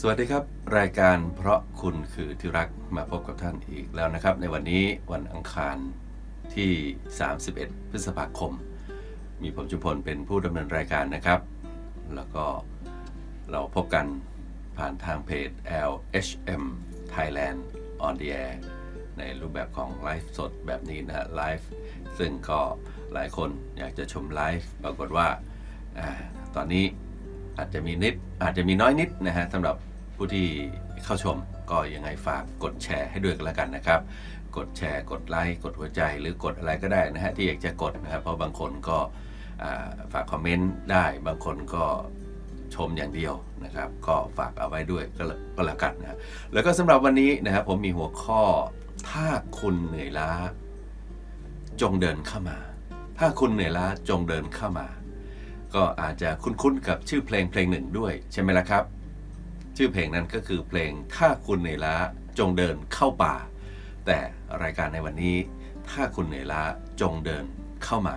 สวัสดีครับ รายการเพราะคุณคือที่รักมาพบกับท่านอีกแล้วนะครับ ในวันนี้วันอังคารที่ 31 พฤษภาคม มีผมจุพลเป็นผู้ดำเนินรายการนะครับ แล้วก็เราพบกันผ่านทางเพจ LHM Thailand on the air ในรูปแบบของไลฟ์สดแบบนี้นะฮะไลฟ์ซึ่งก็หลายคนอยากจะชมไลฟ์ปรากฏว่าอาตอนนี้ อาจจะมีนิดอาจจะมีน้อยนิดนะฮะสำหรับผู้ที่เข้าชมก็ยังไงฝากกดแชร์ให้ด้วยกันแล้วกันนะครับ กดแชร์กดไลค์กดหัวใจหรือกดอะไรก็ได้นะฮะที่อยากจะกดนะครับเพราะบางคนก็ฝากคอมเมนต์ได้บางคนก็ชมอย่างเดียวนะครับ ก็ฝากเอาไว้ด้วยก็แล้วก็แล้วกันนะฮะแล้วก็สำหรับวันนี้นะครับผมมีหัวข้อถ้าคุณเหนื่อยล้า จงเดินเข้ามา ถ้าคุณเหนื่อยล้าจงเดินเข้ามา ก็อาจจะคุ้นๆกับชื่อเพลงเพลงหนึ่งด้วยใช่ไหมล่ะครับ ชื่อเพลงนั้นก็คือเพลงถ้าคุณเหนื่อยล้าจงเดินเข้าป่า แต่รายการในวันนี้ ถ้าคุณเหนื่อยล้าจงเดินเข้ามา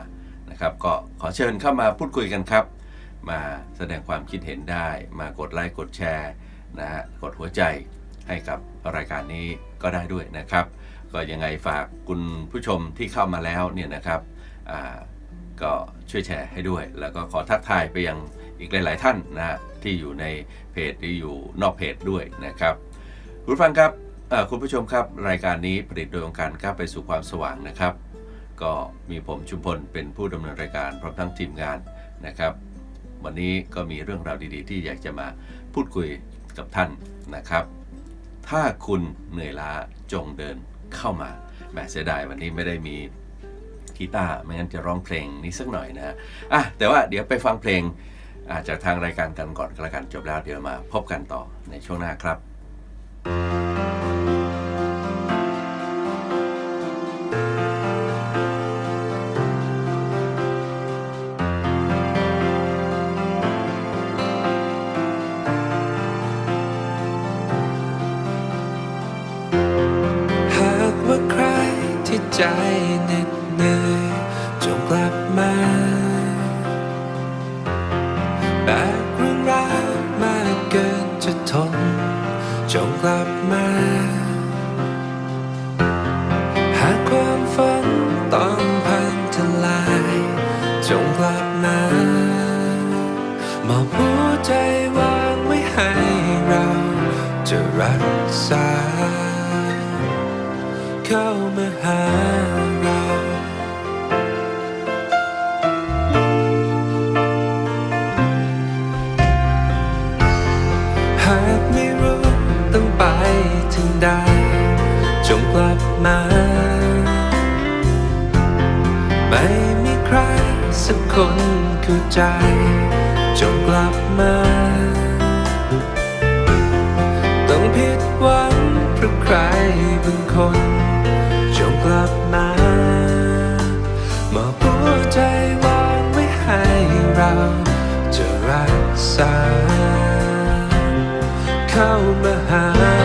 นะครับ ก็ขอเชิญเข้ามาพูดคุยกันครับ มาแสดงความคิดเห็นได้ มากดไลค์กดแชร์นะฮะกดหัวใจให้กับรายการนี้ก็ได้ด้วยนะครับ ก็ยังไงฝากคุณผู้ชมที่เข้ามาแล้วเนี่ยนะครับอ่า ก็ช่วยแชร์ให้ด้วย แล้วก็ขอทักทายไปยังอีกหลาย ๆ ท่านนะฮะที่อยู่ในเพจหรืออยู่นอกเพจด้วยนะครับคุณผู้ฟังครับคุณผู้ชมครับ รายการนี้ผลิตโดยองค์การก้าวไปสู่ความสว่างนะครับ ก็มีผมชุมพลเป็นผู้ดำเนินรายการพร้อมทั้งทีมงานนะครับ วันนี้ก็มีเรื่องราวดี ๆ ที่อยากจะมาพูดคุยกับท่านนะครับ ถ้าคุณเหนื่อยล้าจงเดินเข้ามาแหมเสียดายวันนี้ไม่ได้มี กีตาร์ไม่งั้นจะร้องเพลงนี้สักหน่อยนะฮะอะแต่ว่าเดี๋ยวไปฟังเพลงจากทางรายการกันก่อนก็แล้วกันจบแล้วเดี๋ยวมาพบกันต่อในช่วงหน้าครับห เข้ามาหาเราหากไม่รู้ต้องไปถึงใดจงกลับมา ไม่มีใครสักคนเข้าใจจงกลับมา ต้องผิดหวังเพราะใครบางคน เราจะรักษา เข้ามาหา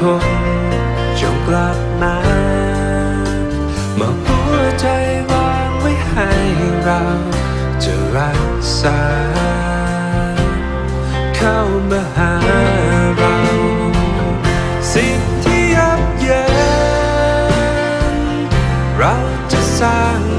คน จงกลับมามาหัวใจวางไว้ให้เรา จะรักษา เข้ามาหาเราสิ่งที่ยับเยินเราจะสร้าง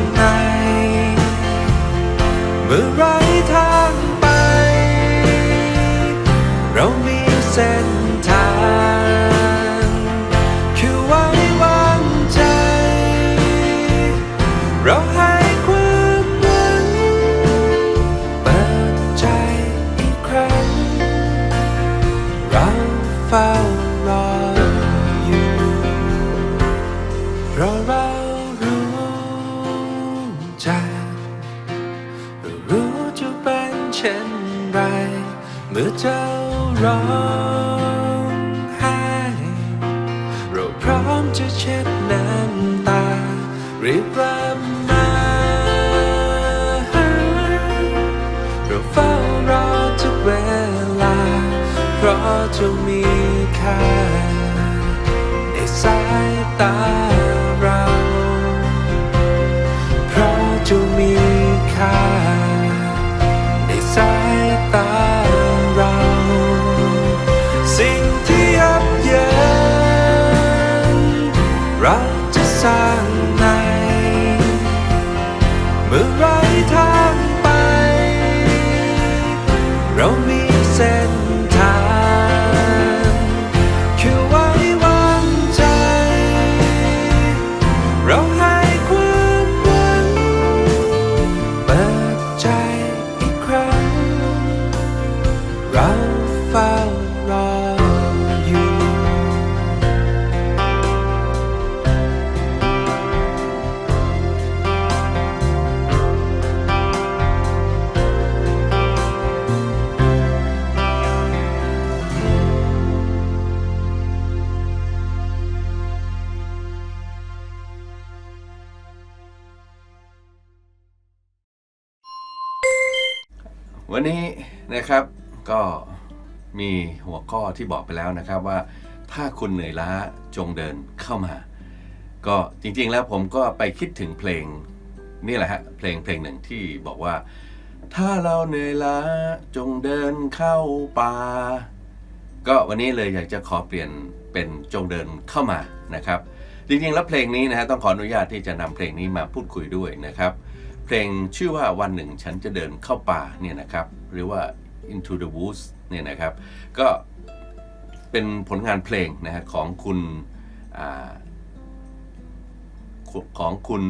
วันนี้นะครับก็มีหัวข้อที่บอกไปแล้วนะครับว่า ถ้าคุณเหนื่อยล้าจงเดินเข้ามา ก็จริงๆแล้วผมก็ไปคิดถึงเพลงนี่แหละฮะเพลงเพลงหนึ่งที่บอกว่า ถ้าเราเหนื่อยล้าจงเดินเข้าป่าก็วันนี้เลยอยากจะขอเปลี่ยนเป็นจงเดินเข้ามานะครับ จริงๆแล้วเพลงนี้นะฮะต้องขออนุญาตที่จะนำเพลงนี้มาพูดคุยด้วยนะครับเพลงชื่อว่าวันหนึ่งฉันจะเดินเข้าป่าเนี่ยนะครับหรือว่า Into the Woods เนี่ยนะครับก็เป็นผลงานเพลงนะฮะของคุณอของคุณ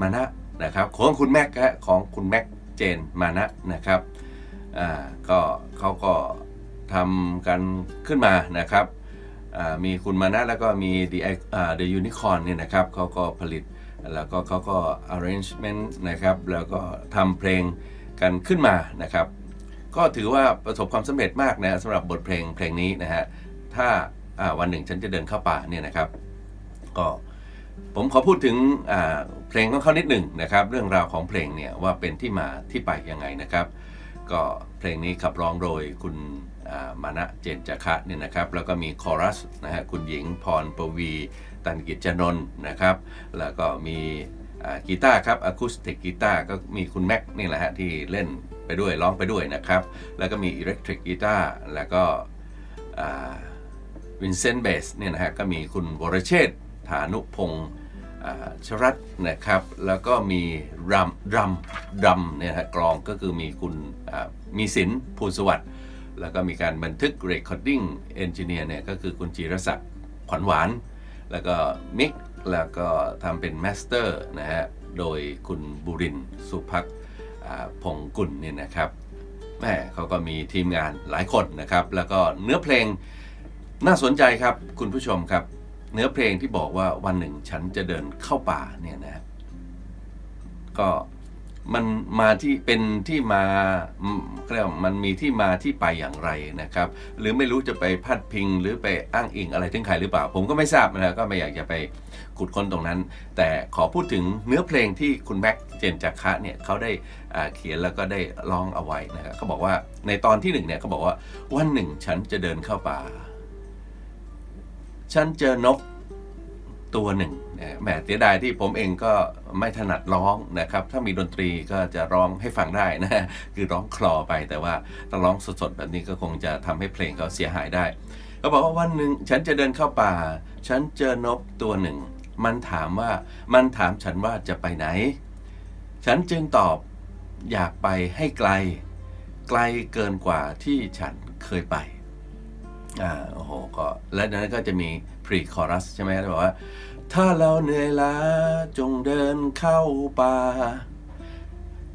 มานะนะครับของคุณแม็กฮะของคุณแม็กเจนมานะนะครับอ่าก็เขาก็ทำกันขึ้นมานะครับอ่ามีคุณมานะแล้วก็มี The, The Unicorn เนี่ยนะครับเขาก็ผลิต แล้วก็เขาก็ arrangement นะครับ แล้วก็ทำเพลงกันขึ้นมานะครับ ก็ถือว่าประสบความสำเร็จมากนะสำหรับบทเพลงเพลงนี้นะฮะ ถ้าาวันหนึ่งฉันจะเดินเข้าป่าเนี่ยนะครับ ก็ผมขอพูดถึงเพลงของเขานิดหนึ่งนะครับ เรื่องราวของเพลงเนี่ยว่าเป็นที่มาที่ไปยังไงนะครับ ก็เพลงนี้ขับร้องโดยคุณามานะเจนจคะเนี่ยนะครับ แล้วก็มีคอรัสนะฮะคุณหญิงพรปวี ตันกิจจนนท์นะครับ แล้วก็มีกีตาร์ครับอะคูสติกกีตาร์ก็มีคุณแม็กนี่แหละฮะที่เล่นไปด้วยร้องไปด้วยนะครับ แล้วก็มีอิเล็กทริกกีตาร์แล้วก็วินเซนต์เบสเนี่ยนะฮะก็มีคุณวรเชษฐานุพงศ์ชรัตน์นะครับ แล้วก็มีรัมรัมรัมเนี่ยนะฮะกลองก็คือมีคุณมีศิลป์ภูลสวัสดิ์แล้วก็มีการบันทึกเรคคอร์ดิ้งเอนจิเนียร์เนี่ยก็คือคุณจีรศักดิ์ขวัญหวาน แล้วก็มิกแล้วก็ทำเป็นแมสเตอร์นะฮะ โดยคุณบุรินทร์สุพักพงกุลเนี่ยนะครับแม่เขาก็มีทีมงานหลายคนนะครับ แล้วก็เนื้อเพลงน่าสนใจครับคุณผู้ชมครับ เนื้อเพลงที่บอกว่าวันหนึ่งฉันจะเดินเข้าป่าเนี่ยนะ ก็ มันมาที่เป็นที่มาเรียกว่ามันมีที่มาที่ไปอย่างไรนะครับ หรือไม่รู้จะไปพัดพิงหรือไปอ้างอิงอะไรถึงใครหรือเปล่า ผมก็ไม่ทราบนะก็ไม่อยากจะไปขุดค้นตรงนั้น แต่ขอพูดถึงเนื้อเพลงที่คุณแม็กเจนจักคะเนี่ยเขาได้เขียนแล้วก็ได้ร้องเอาไว้นะครับเขาบอกว่าในตอนที่หนึ่งเนี่ยเขาบอกว่าวันหนึ่งฉันจะเดินเข้าป่า ฉันเจอนกตัวหนึ่ง แหมเสียดายที่ผมเองก็ไม่ถนัดร้องนะครับ ถ้ามีดนตรีก็จะร้องให้ฟังได้นะคือร้องคลอไปแต่ว่าถ้าร้องสดๆแบบนี้ก็คงจะทำให้เพลงเขาเสียหายได้เขาบอกว่าวันหนึ่งฉันจะเดินเข้าป่า ฉันเจอนกตัวหนึ่ง มันถามว่ามันถามฉันว่าจะไปไหน ฉันจึงตอบอยากไปให้ไกล ไกลเกินกว่าที่ฉันเคยไปอ่าโอ้โหก็และนั้นก็จะมี pre chorus ใช่ไหมที่บอกว่า ถ้าเราเหนื่อยล้าจงเดินเข้าป่า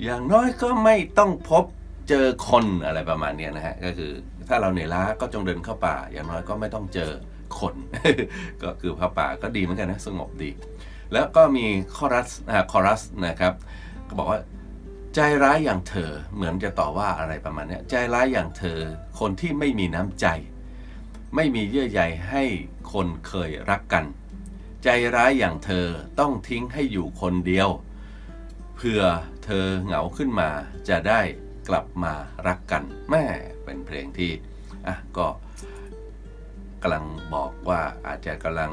อย่างน้อยก็ไม่ต้องพบเจอคนอะไรประมาณนี้นะฮะ ก็คือถ้าเราเหนื่อยล้าก็จงเดินเข้าป่า อย่างน้อยก็ไม่ต้องเจอคน ก็คือเข้าป่าก็ดีเหมือนกันนะสงบดี แล้วก็มีคอรัสอ่าคอรัสนะครับ ก็บอกว่าใจร้ายอย่างเธอเหมือนจะต่อว่าอะไรประมาณนี้ใจร้ายอย่างเธอ คนที่ไม่มีน้ำใจ ไม่มีเยื่อใยให้คนเคยรักกัน ใจร้ายอย่างเธอต้องทิ้งให้อยู่คนเดียว เพื่อเธอเหงาขึ้นมาจะได้กลับมารักกันแม่เป็นเพลงที่อะก็กำลังบอกว่าอาจจะกำลัง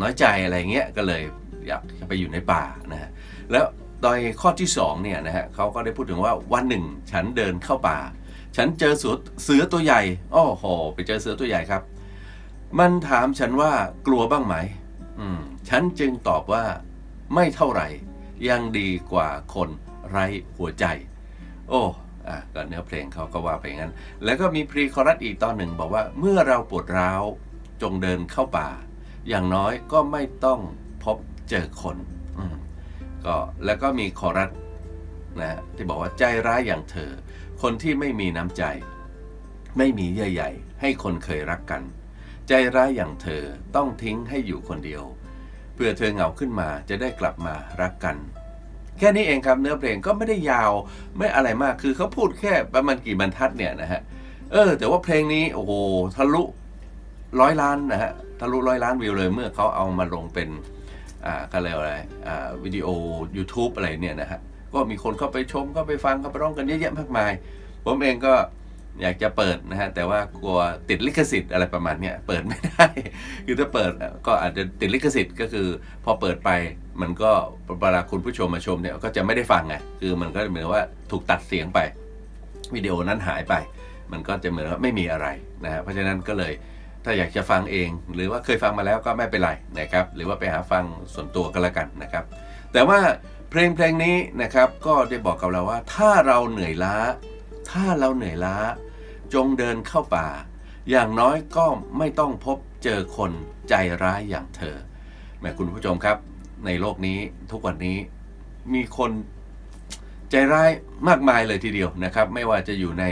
น้อยใจอะไรเงี้ยก็เลยอยากจะไปอยู่ในป่านะฮะแล้วโดยข้อที่สองเนี่ยนะฮะเขาก็ได้พูดถึงว่าวันหนึ่งฉันเดินเข้าป่า ฉันเจอเสือเสือตัวใหญ่อ้อโห ไปเจอเสือตัวใหญ่ครับ มันถามฉันว่ากลัวบ้างไหม ฉันจึงตอบว่า ไม่เท่าไหร่ ยังดีกว่าคนไร้หัวใจ โอ้อะก็เนื้อเพลงเขาก็ว่าไปงั้น แล้วก็มีพรีคอรัสอีกตอนหนึ่งบอกว่าเมื่อเราปวดร้าว จงเดินเข้าป่า อย่างน้อยก็ไม่ต้องพบเจอคนอก็แล้วก็มีคอรัสนะที่บอกว่าใจร้ายอย่างเธอ คนที่ไม่มีน้ำใจ ไม่มีเยื่อใยให้คนเคยรักกัน ใจร้ายอย่างเธอต้องทิ้งให้อยู่คนเดียว เพื่อเธอเหงาขึ้นมาจะได้กลับมารักกัน แค่นี้เองครับเนื้อเพลงก็ไม่ได้ยาวไม่อะไรมากคือเขาพูดแค่ประมาณกี่บรรทัดเนี่ยนะฮะเออ แต่ว่าเพลงนี้โอ้โหทะลุร้อยล้านนะฮะทะลุร้อยล้านวิวเลยเมื่อเขาเอามาลงเป็นอ่าก็เลยกอะไรอ่าวิดีโอ YouTube อะไรเนี่ยนะฮะก็มีคนเข้าไปชมเข้าไปฟังเข้าไปร้องกันเยอะแยะมากมาย ผมเองก็ อยากจะเปิดนะฮะแต่ว่ากลัวติดลิขสิทธิ์อะไรประมาณเนี้ยเปิดไม่ได้ คือถ้าเปิดก็อาจจะติดลิขสิทธิ์ก็คือ พอเปิดไปมันก็เวลาคุณผู้ชมมาชมเนี่ยก็จะไม่ได้ฟังไงคือมันก็เหมือนว่าถูกตัดเสียงไปวิดีโอนั้นหายไป มันก็จะเหมือนว่าไม่มีอะไรนะฮะเพราะฉะนั้นก็เลยถ้าอยากจะฟังเอง หรือว่าเคยฟังมาแล้วก็ไม่เป็นไรนะครับหรือว่าไปหาฟังส่วนตัวก็แล้วกันนะครับ แต่ว่าเพลงเพลงนี้นะครับก็ได้บอกกับเราว่า ถ้าเราเหนื่อยล้า ถ้าเราเหนื่อยล้า จงเดินเข้าป่า อย่างน้อยก็ไม่ต้องพบเจอคนใจร้ายอย่างเธอแม่คุณผู้ชมครับ ในโลกนี้ทุกวันนี้มีคนใจร้ายมากมายเลยทีเดียวนะครับ ไม่ว่าจะอยู่ใน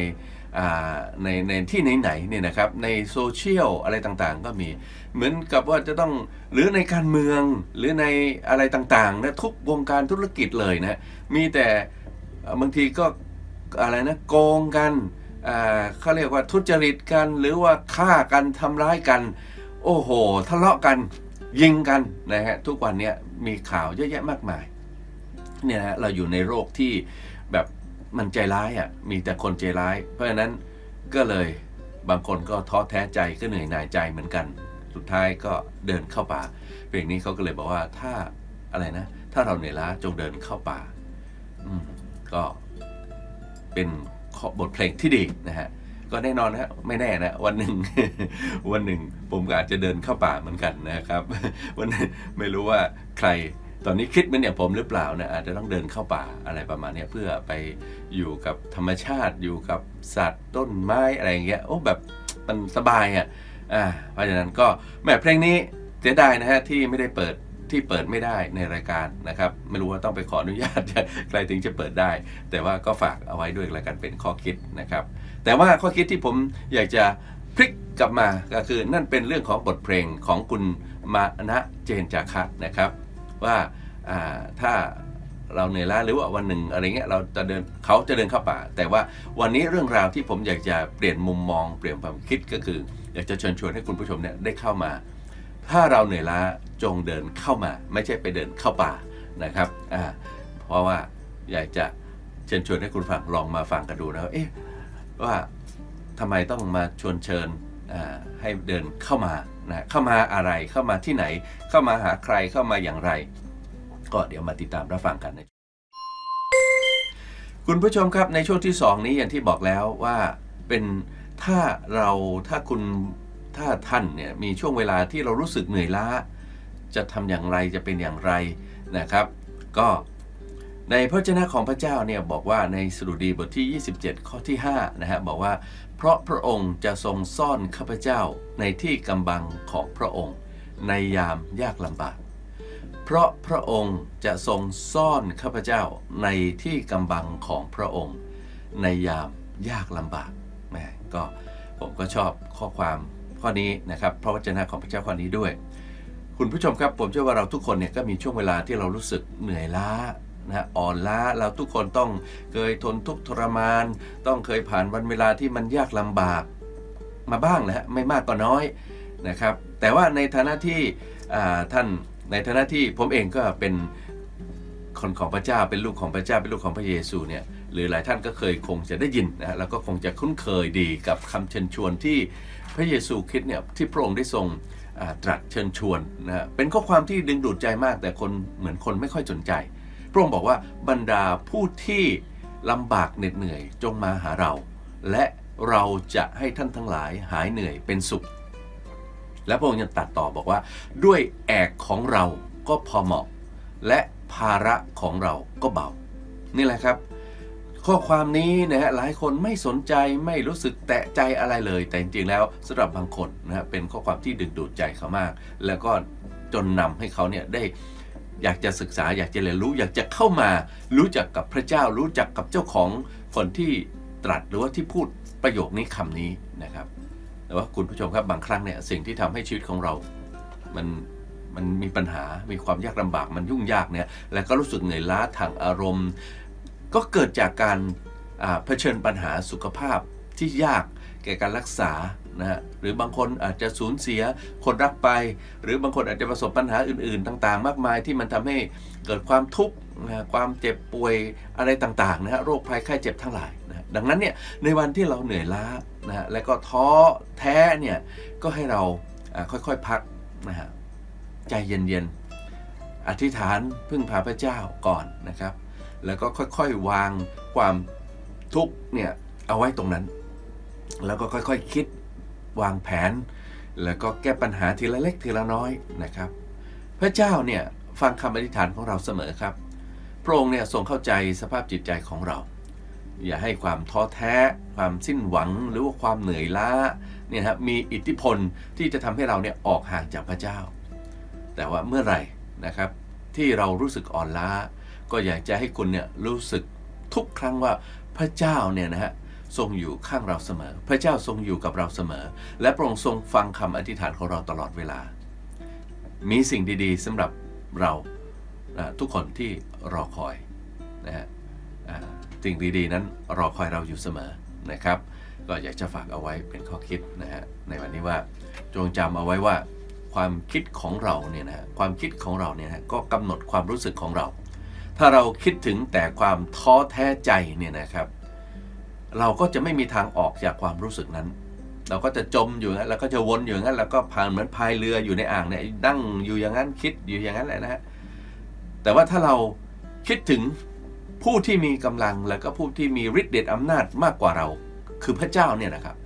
ในในที่ไหนๆเนี่ยนะครับในโซเชียลอะไรต่างๆ ก็มีเหมือนกับว่าจะต้องหรือในการเมืองหรือในอะไรต่างๆนะทุกวงการธุรกิจเลยนะมีแต่บางทีก็อะไรนะโกงกัน เขาเรียกว่าทุจริตกันหรือว่าฆ่ากันทำร้ายกัน โอ้โหทะเลาะกันยิงกันนะฮะทุกวันนี้มีข่าวเยอะแยะมากมายเนี่ยนะเราอยู่ในโลกที่แบบมันใจร้ายอะมีแต่คนใจร้าย เพราะฉะนั้นก็เลยบางคนก็ท้อแท้ใจก็เหนื่อยหน่ายใจเหมือนกัน สุดท้ายก็เดินเข้าป่าเพลงนี้เขาก็เลยบอกว่าถ้าอะไรนะ ถ้าเราเหนื่อยล้าจงเดินเข้าป่าอืมก็เป็น บทเพลงที่ดีนะฮะก็แน่นอนนะฮะไม่แน่นะวันหนึ่งวันหนึ่งผมก็อาจจะเดินเข้าป่าเหมือนกันนะครับ วันไม่รู้ว่าใครตอนนี้คิดเหมือนอย่างผมหรือเปล่านะอาจจะต้องเดินเข้าป่าอะไรประมาณนี้เพื่อไปอยู่กับธรรมชาติอยู่กับสัตว์ต้นไม้อะไรอย่างเงี้ยโอ้แบบมันสบายอะอ่าเพราะฉะนั้นก็แหมเพลงนี้เสียดายนะฮะที่ไม่ได้เปิด ที่เปิดไม่ได้ในรายการนะครับ ไม่รู้ว่าต้องไปขออนุญาตใครถึงจะเปิดได้ แต่ว่าก็ฝากเอาไว้ด้วยรายการเป็นข้อคิดนะครับ แต่ว่าข้อคิดที่ผมอยากจะพลิกกลับมาก็คือนั่นเป็นเรื่องของบทเพลงของคุณมานะเจนจาคะนะครับ ว่าาถ้าเราเหนื่อยล้าหรือว่าวันหนึ่งอะไรเงี้ยเราจะเดินเขาจะเดินเข้าป่า แต่ว่าวันนี้เรื่องราวที่ผมอยากจะเปลี่ยนมุมมอง เปลี่ยนความคิดก็คือ อยากจะเชิญชวนให้คุณผู้ชมเนี่ยได้เข้ามา ถ้าเราเหนื่อยล้าจงเดินเข้ามา ไม่ใช่ไปเดินเข้าป่านะครับอ่าเพราะว่าอยากจะเชิญชวนให้คุณฟังลองมาฟังกันดูนะว่าเอ๊ะว่าทำไมต้องมาชวนเชิญให้เดินเข้ามานะเข้ามาอะไรเข้ามาที่ไหน เข้ามาหาใครเข้ามาอย่างไร ก็เดี๋ยวมาติดตามรับฟังกันนะคุณผู้ชมครับในช่วงที่ 2 นี้อย่างที่บอกแล้วว่าเป็นถ้าเราถ้าคุณ ถ้าท่านเนี่ยมีช่วงเวลาที่เรารู้สึกเหนื่อยล้า จะทำอย่างไรจะเป็นอย่างไรนะครับ ก็ในพระเจ้าของพระเจ้าเนี่ยบอกว่าในสดุดีบทที่ 27 ข้อที่5นะฮะบอกว่า เพราะพระองค์จะทรงซ่อนข้าพเจ้าในที่กำบังของพระองค์ ในยามยากลำบาก เพราะพระองค์จะทรงซ่อนข้าพเจ้าในที่กำบังของพระองค์ ในยามยากลำบากแหมก็ผมก็ชอบข้อความ ข้อนี้นะครับพระวจนะของพระเจ้าข้อนี้ด้วย คุณผู้ชมครับผมเชื่อว่าเราทุกคนเนี่ยก็มีช่วงเวลาที่เรารู้สึกเหนื่อยล้านะอ่อนล้าเราทุกคนต้องเคยทนทุกข์ทรมาน ต้องเคยผ่านวันเวลาที่มันยากลำบากมาบ้างแหละไม่มากก็น้อยนะครับ แต่ว่าในฐานะที่ท่านในฐานะที่ผมเองก็เป็นคนของพระเจ้าเป็นลูกของพระเจ้าเป็นลูกของพระเยซูเนี่ยหรือหลายท่านก็เคยคงจะได้ยินนะฮะแล้วก็คงจะคุ้นเคยดีกับคำเชิญชวนที่ พระเยซูคริสต์เนี่ยที่พระองค์ได้ทรงตรัสเชิญชวนนะฮะเป็นข้อความที่ดึงดูดใจมากแต่คนเหมือนคนไม่ค่อยสนใจ พระองค์บอกว่าบรรดาผู้ที่ลำบากเหน็ดเหนื่อยจงมาหาเรา และเราจะให้ท่านทั้งหลายหายเหนื่อยเป็นสุข และพระองค์ยังตัดต่อบอกว่า ด้วยแอกของเราก็พอเหมาะ และภาระของเราก็เบา นี่แหละครับ ข้อความนี้นะฮะหลายคนไม่สนใจไม่รู้สึกแตะใจอะไรเลย แต่จริงๆแล้วสำหรับบางคนนะฮะเป็นข้อความที่ดึงดูดใจเขามาก แล้วก็จนนำให้เขาเนี่ยได้อยากจะศึกษาอยากจะเรียนรู้อยากจะเข้ามารู้จักกับพระเจ้า รู้จักกับเจ้าของคนที่ตรัสหรือว่าที่พูดประโยคนี้คำนี้นะครับแต่ว่าคุณผู้ชมครับบางครั้งเนี่ยสิ่งที่ทำให้ชีวิตของเรา มันมันมีปัญหา มีความยากลำบากมันยุ่งยากเนี่ยแล้วก็รู้สึกเหนื่อยล้าทางอารมณ์ ก็เกิดจากการเผชิญปัญหาสุขภาพที่ยากแก่การรักษานะฮะหรือบางคนอาจจะสูญเสียคนรักไป หรือบางคนอาจจะประสบปัญหาอื่น ๆ ต่าง ๆ มากมายที่มันทำให้เกิดความทุกข์นะความเจ็บป่วยอะไรต่างๆนะฮะโรคภัยไข้เจ็บทั้งหลายนะดังนั้นเนี่ยในวันที่เราเหนื่อยล้านะฮะและก็ท้อแท้เนี่ยก็ให้เราอ่าค่อยๆพักนะฮะใจเย็นๆอธิษฐานพึ่งพาพระเจ้าก่อนนะครับ แล้วก็ค่อยๆวางความทุกเนี่ยเอาไว้ตรงนั้น แล้วก็ค่อยๆคิดวางแผน แล้วก็แก้ปัญหาทีละเล็กทีละน้อยนะครับ พระเจ้าเนี่ยฟังคำอธิษฐานของเราเสมอครับ พระองค์เนี่ยทรงเข้าใจสภาพจิตใจของเรา อย่าให้ความท้อแท้ ความสิ้นหวังหรือว่าความเหนื่อยล้าเนี่ยครับมีอิทธิพลที่จะทำให้เราเนี่ยออกห่างจากพระเจ้า แต่ว่าเมื่อไหร่นะครับที่เรารู้สึกอ่อนล้า ก็อยากจะให้คุณเนี่ยรู้สึกทุกครั้งว่าพระเจ้าเนี่ยนะฮะทรงอยู่ข้างเราเสมอ พระเจ้าทรงอยู่กับเราเสมอ และพระองค์ทรงฟังคำอธิษฐานของเราตลอดเวลา มีสิ่งดีๆสำหรับเรานะทุกคนที่รอคอยนะฮะสิ่งดีๆ นั้นรอคอยเราอยู่เสมอนะครับ ก็อยากจะฝากเอาไว้เป็นข้อคิดนะฮะในวันนี้ว่าจงจำเอาไว้ว่าความคิดของเราเนี่ยนะฮะความคิดของเราเนี่ยนะฮะก็กำหนดความรู้สึกของเรา ถ้าเราคิดถึงแต่ความท้อแท้ใจเนี่ยนะครับ เราก็จะไม่มีทางออกจากความรู้สึกนั้น เราก็จะจมอยู่งนั้นแล้วก็จะวนอยู่งั้นแล้วก็ผ่านเหมือนพายเรืออยู่ในอ่างเนี่ยนั่งอยู่อย่างนั้นคิดอยู่อย่างนั้นแหละนะฮะแต่ว่าถ้าเราคิดถึงผู้ที่มีกำลังแล้วก็ผู้ที่มีฤทธิ์เดชอำนาจมากกว่าเรา คือพระเจ้าเนี่ยนะครับ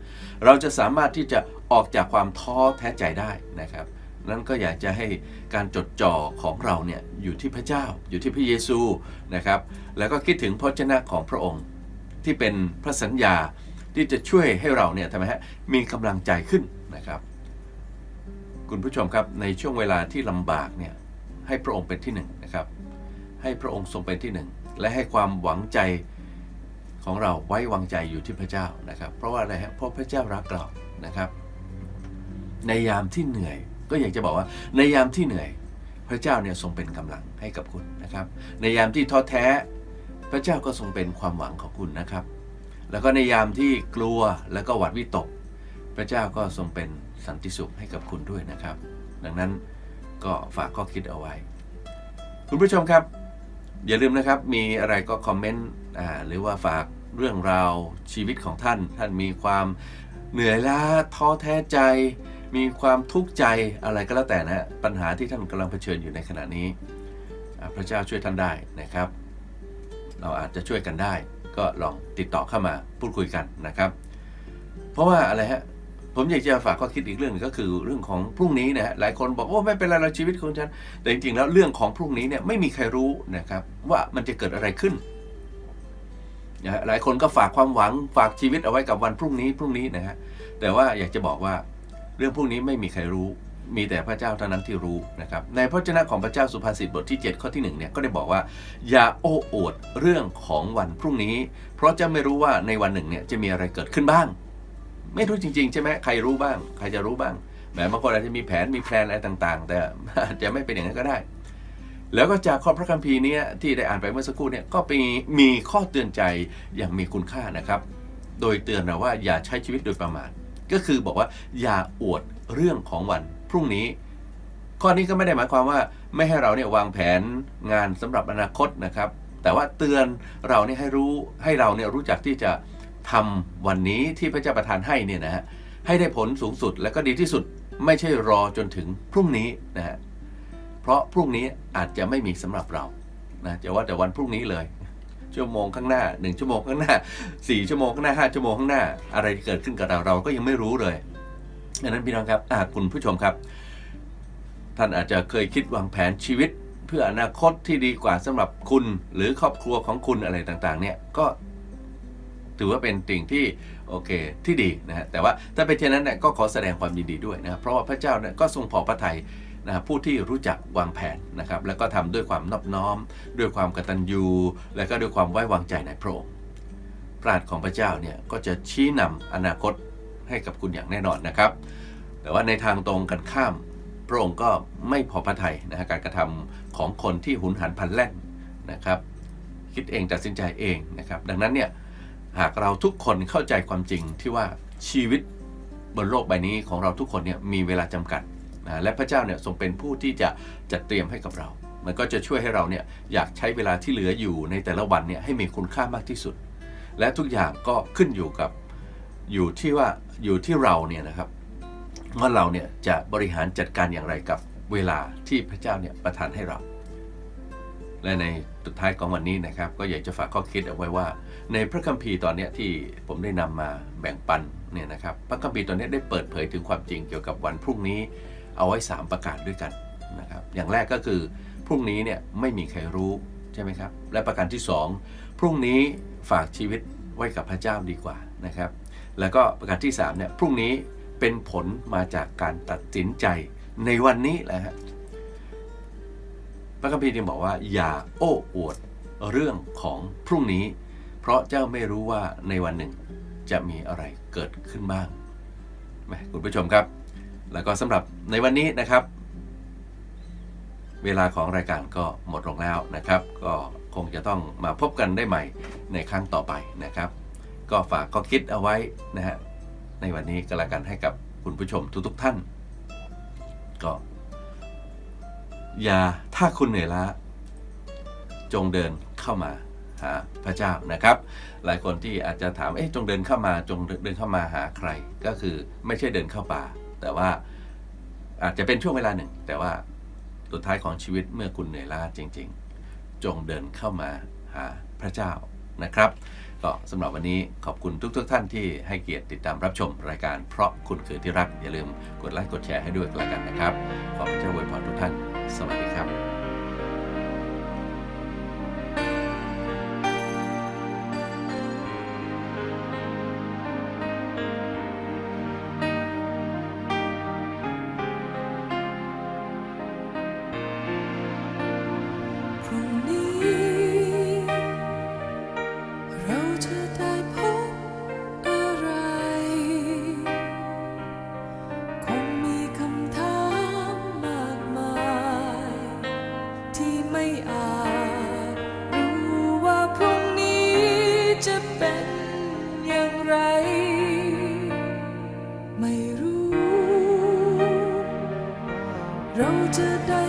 เราจะสามารถที่จะออกจากความท้อแท้ใจได้นะครับ นั้นก็อยากจะให้การจดจ่อของเราเนี่ยอยู่ที่พระเจ้า อยู่ที่พระเยซูนะครับ แล้วก็คิดถึงพระเจ้าของพระองค์ ที่เป็นพระสัญญาที่จะช่วยให้เราเนี่ยทำไมฮะมีกำลังใจขึ้นนะครับ คุณผู้ชมครับในช่วงเวลาที่ลำบากเนี่ยให้พระองค์เป็นที่หนึ่งนะครับ ให้พระองค์ทรงเป็นที่หนึ่งและให้ความหวังใจของเราไว้วางใจอยู่ที่พระเจ้านะครับ เพราะว่าอะไรฮะเพราะพระเจ้ารักเรานะครับ ในยามที่เหนื่อย ก็อยากจะบอกว่าในยามที่เหนื่อย พระเจ้าเนี่ยทรงเป็นกำลังให้กับคุณนะครับ ในยามที่ท้อแท้ พระเจ้าก็ทรงเป็นความหวังของคุณนะครับ แล้วก็ในยามที่กลัวแล้วก็หวาดวิตก พระเจ้าก็ทรงเป็นสันติสุขให้กับคุณด้วยนะครับ ดังนั้นก็ฝากข้อคิดเอาไว้ คุณผู้ชมครับ อย่าลืมนะครับมีอะไรก็คอมเมนต์หรือว่าฝากเรื่องราวชีวิตของท่าน ท่านมีความเหนื่อยล้าท้อแท้ใจ มีความทุกข์ใจอะไรก็แล้วแต่นะฮะปัญหาที่ท่านกำลังเผชิญอยู่ในขณะนี้ พระเจ้าช่วยท่านได้นะครับ เราอาจจะช่วยกันได้ ก็ลองติดต่อเข้ามาพูดคุยกันนะครับ เพราะว่าอะไรฮะผมอยากจะฝากข้อคิดอีกเรื่องหนึงก็คือเรื่องของพรุ่งนี้นะฮะหลายคนบอกโอ้ไม่เป็นไรเราชีวิตของฉัน แต่จริงๆแล้วเรื่องของพรุ่งนี้เนี่ยไม่มีใครรู้นะครับว่ามันจะเกิดอะไรขึ้นนะฮะหลายคนก็ฝากความหวังฝากชีวิตเอาไว้กับวันพรุ่งนี้พรุ่งนี้นะฮะแต่ว่าอยากจะบอกว่า เรื่องพรุ่งนี้ไม่มีใครรู้ มีแต่พระเจ้าเท่านั้นที่รู้นะครับในพระเจ้าของพระเจ้าสุภาษิตบทที่ 7 ข้อที่1เนี่ยก็ได้บอกว่า อย่าโอ้อวดเรื่องของวันพรุ่งนี้ เพราะจะไม่รู้ว่าในวันหนึ่งเนี่ยจะมีอะไรเกิดขึ้นบ้าง ไม่รู้จริงๆใช่ไหมใครรู้บ้าง ใครจะรู้บ้างแหมบางคนอาจจะมีแผนมีแพลนอะไรต่างๆ แต่อาจจะไม่เป็นอย่างนั้นก็ได้ แล้วก็จากข้อพระคัมภีร์เนี้ที่ได้อ่านไปเมื่อสักครู่เนี่ยก็มีมีข้อเตือนใจอย่างมีคุณค่านะครับ โดยเตือนเราว่าอย่าใช้ชีวิตโดยประมาท ก็คือบอกว่าอย่าอวดเรื่องของวันพรุ่งนี้ ข้อนี้ก็ไม่ได้หมายความว่าไม่ให้เราเนี่ยวางแผนงานสำหรับอนาคตนะครับ แต่ว่าเตือนเราเนี่ยให้รู้ให้เราเนี่ยรู้จักที่จะทำวันนี้ที่พระเจ้าประทานให้เนี่ยนะฮะให้ได้ผลสูงสุดและก็ดีที่สุดไม่ใช่รอจนถึงพรุ่งนี้นะฮะเพราะพรุ่งนี้อาจจะไม่มีสำหรับเรานะจะว่าแต่วันพรุ่งนี้เลย ชั่วโมงข้างหน้าหนึ่งชั่วโมงข้างหน้าสี่ชั่วโมงข้างหน้าห้าชั่วโมงข้างหน้า อะไรที่เกิดขึ้นกับเราเราก็ยังไม่รู้เลยดังนั้นพี่น้องครับคุณผู้ชมครับ ท่านอาจจะเคยคิดวางแผนชีวิต เพื่ออนาคตที่ดีกว่าสำหรับคุณหรือครอบครัวของคุณอะไรต่างๆ เนี่ยก็ถือว่าเป็นสิ่งที่โอเคที่ดีนะฮะแต่ว่าถ้าเป็นเช่นนั้นเนี่ยก็ขอแสดงความยินดีด้วยนะครับเพราะว่าพระเจ้าเนี่ยก็ทรงพอพระทัย นะผู้ที่รู้จักวางแผนนะครับแล้วก็ทำด้วยความนอบน้อม ด้วยความกตัญญู และก็ด้วยความไว้วางใจในพระองค์ปราดของพระเจ้าเนี่ยก็จะชี้นำอนาคตให้กับคุณอย่างแน่นอนนะครับ แต่ว่าในทางตรงกันข้ามพระองค์ก็ไม่พอพระทัยนะฮะการกระทำของคนที่หุนหันพลันแล่นนะครับ คิดเองตัดสินใจเองนะครับ ดังนั้นเนี่ยหากเราทุกคนเข้าใจความจริงที่ว่าชีวิตบนโลกใบนี้ของเราทุกคนเนี่ยมีเวลาจำกัด นะและพระเจ้าเนี่ยทรงเป็นผู้ที่จะจัดเตรียมให้กับเรา มันก็จะช่วยให้เราเนี่ยอยากใช้เวลาที่เหลืออยู่ในแต่ละวันเนี่ยให้มีคุณค่ามากที่สุด และทุกอย่างก็ขึ้นอยู่กับอยู่ที่ว่าอยู่ที่เราเนี่ยนะครับว่าเราเนี่ยจะบริหารจัดการอย่างไรกับเวลาที่พระเจ้าเนี่ยประทานให้เรา และในสุดท้ายของวันนี้นะครับ ก็อยากจะฝากข้อคิดเอาไว้ว่า ในพระคัมภีร์ตอนนี้ที่ผมได้นำมาแบ่งปันเนี่ยนะครับ พระคัมภีร์ตอนนี้ได้เปิดเผยถึงความจริงเกี่ยวกับวันพรุ่งนี้ เอาไว้ 3 ประการด้วยกันนะครับอย่างแรกก็คือพรุ่งนี้เนี่ยไม่มีใครรู้ใช่ไหมครับและประการที่ 2 พรุ่งนี้ฝากชีวิตไว้กับพระเจ้าดีกว่านะครับแล้วก็ประการที่3เนี่ยพรุ่งนี้เป็นผลมาจากการตัดสินใจในวันนี้แหละฮะพระคัมภีร์จึงบอกว่าอย่าโอ้อวดเรื่องของพรุ่งนี้ เพราะเจ้าไม่รู้ว่าในวันหนึ่งจะมีอะไรเกิดขึ้นบ้างแหมคุณผู้ชมครับ แล้วก็สำหรับในวันนี้นะครับ เวลาของรายการก็หมดลงแล้วนะครับ ก็คงจะต้องมาพบกันได้ใหม่ในครั้งต่อไปนะครับ ก็ฝากข้อคิดเอาไว้นะฮะในวันนี้ก็แล้วกันให้กับคุณผู้ชมทุกๆท่าน ก็ อย่าถ้าคุณเหนื่อยล้าจงเดินเข้ามาหาพระเจ้านะครับ หลายคนที่อาจจะถามเอ๊ะจงเดินเข้ามาจงเดินเข้ามาหาใคร ก็คือไม่ใช่เดินเข้าป่า แต่ว่าอาจจะเป็นช่วงเวลาหนึ่ง แต่ว่าสุดท้ายของชีวิตเมื่อคุณเหนื่อยล้าจริง ๆ จงเดินเข้ามาหาพระเจ้านะครับก็สำหรับวันนี้ขอบคุณทุกๆทท่านที่ให้เกียรติติดตามรับชมรายการเพราะคุณคือที่รัก อย่าลืมกดไลค์กดแชร์ให้ด้วยกันนนะครับ ขอพระเจ้าอวยพรทุกท่าน สวัสดีครับ เร